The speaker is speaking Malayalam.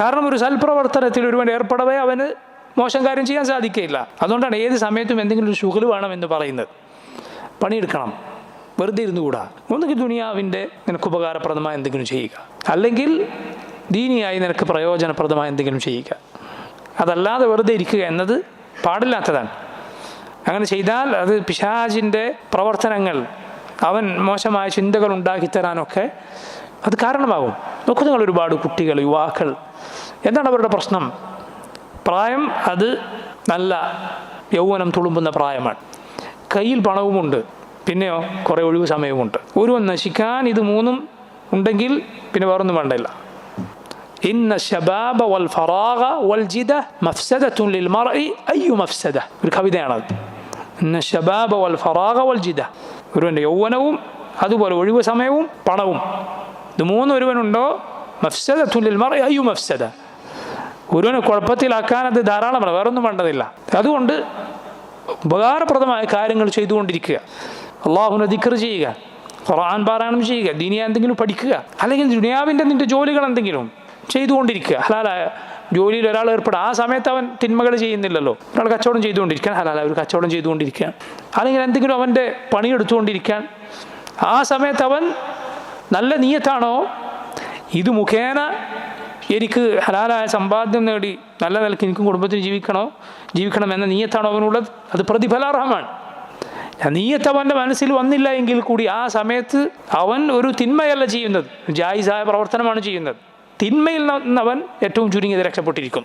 കാരണം ഒരു സൽപ്രവർത്തനത്തിൽ ഒരുവൻ ഏർപ്പെടവേ അവന് മോശം കാര്യം ചെയ്യാൻ സാധിക്കില്ല അതുകൊണ്ടാണ് ഏത് സമയത്തും എന്തെങ്കിലും ഒരു ശുഗൽ വേണമെന്ന് പറയുന്നത്. പണിയെടുക്കണം. വെറുതെ ഇരുന്നുകൂടാ. ഒന്നുകിൽ ദുനിയാവിന്റെ നിനക്ക് ഉപകാരപ്രദമായ എന്തെങ്കിലും ചെയ്യുക. അല്ലെങ്കിൽ ദീനിയായി നിനക്ക് പ്രയോജനപ്രദമായ എന്തെങ്കിലും ചെയ്യുക. അതല്ലാതെ വെറുതെ ഇരിക്കുക എന്നത് പാടില്ലാത്തതാണ്. അങ്ങനെ ചെയ്താൽ അത് പിശാജിന്റെ പ്രവർത്തനങ്ങൾ അവൻ മോശമായ ചിന്തകൾ ഉണ്ടാക്കിത്തരാനൊക്കെ അത് കാരണമാകും. നോക്കൂ നിങ്ങൾ ഒരുപാട് കുട്ടികൾ യുവാക്കൾ. എന്താണ് അവരുടെ പ്രശ്നം? പ്രായം അത് നല്ല യൗവനം തുളുമ്പുന്ന പ്രായമാണ്. കയ്യിൽ പണവുമുണ്ട് പിന്നെയോ കുറേ ഒഴിവ് സമയവുമുണ്ട്. ഒരുവൻ നശിക്കാൻ ഇത് മൂന്നും ഉണ്ടെങ്കിൽ പിന്നെ വേറൊന്നും വേണ്ടയില്ല. ഇന്ന ശബാബ വൽ ഫറാഗ വൽ ജിദ മഫ്സദത്തുൻ ലിൽ മർഇ അയ്യു മഫ്സദ. ഒരു കവിതയാണത്. ഇന്ന ശബാബ വൽ ഫറാഗ വൽ ജിദ. ഒരുവന്റെ യൗവനവും അതുപോലെ ഒഴിവ് സമയവും പണവും. ഇത് മൂന്ന് ഒരുവനുണ്ടോ മഫ്സദ ലിൽ മർഇ അയ്യു മഫ്സദ. ഒരുവനെ കുഴപ്പത്തിലാക്കാൻ അത് ധാരാളമാണ് വേറൊന്നും വേണ്ടതില്ല. അതുകൊണ്ട് ഉപകാരപ്രദമായ കാര്യങ്ങൾ ചെയ്തുകൊണ്ടിരിക്കുക. അള്ളാഹുനെ ദിക്കർ ചെയ്യുക ഖുർആൻ പാരായണം ചെയ്യുക ദീനിയ എന്തെങ്കിലും പഠിക്കുക അല്ലെങ്കിൽ ദുനിയാവിന്റെ നിന്റെ ജോലികൾ എന്തെങ്കിലും ചെയ്തുകൊണ്ടിരിക്കുക. ഹലാലായ ജോലിയിൽ ഒരാൾ ഏർപ്പെടുക ആ സമയത്ത് അവൻ തിന്മകൾ ചെയ്യുന്നില്ലല്ലോ. ഒരാൾ കച്ചവടം ചെയ്തുകൊണ്ടിരിക്കാൻ ഹലാലായ ഒരു കച്ചവടം ചെയ്തുകൊണ്ടിരിക്കുക അല്ലെങ്കിൽ എന്തെങ്കിലും അവന്റെ പണിയെടുത്തുകൊണ്ടിരിക്കാൻ. ആ സമയത്ത് അവൻ നല്ല നീയത്താണോ? ഇത് മുഖേന എനിക്ക് ഹലാലായ സമ്പാദ്യം നേടി നല്ല നിലയ്ക്ക് എനിക്കും കുടുംബത്തിന് ജീവിക്കണോ? ജീവിക്കണം എന്ന നീയത്താണോ അവനുള്ളത്? അത് പ്രതിഫലാർഹമാണ്. നീയത്ത് അവന്റെ മനസ്സിൽ വന്നില്ല എങ്കിൽ കൂടി ആ സമയത്ത് അവൻ ഒരു തിന്മയല്ല ചെയ്യുന്നത്. ജായിസായ പ്രവർത്തനമാണ് ചെയ്യുന്നത്. തിന്മയിൽ നിന്ന് അവൻ ഏറ്റവും ചുരുങ്ങിയത് രക്ഷപ്പെട്ടിരിക്കും.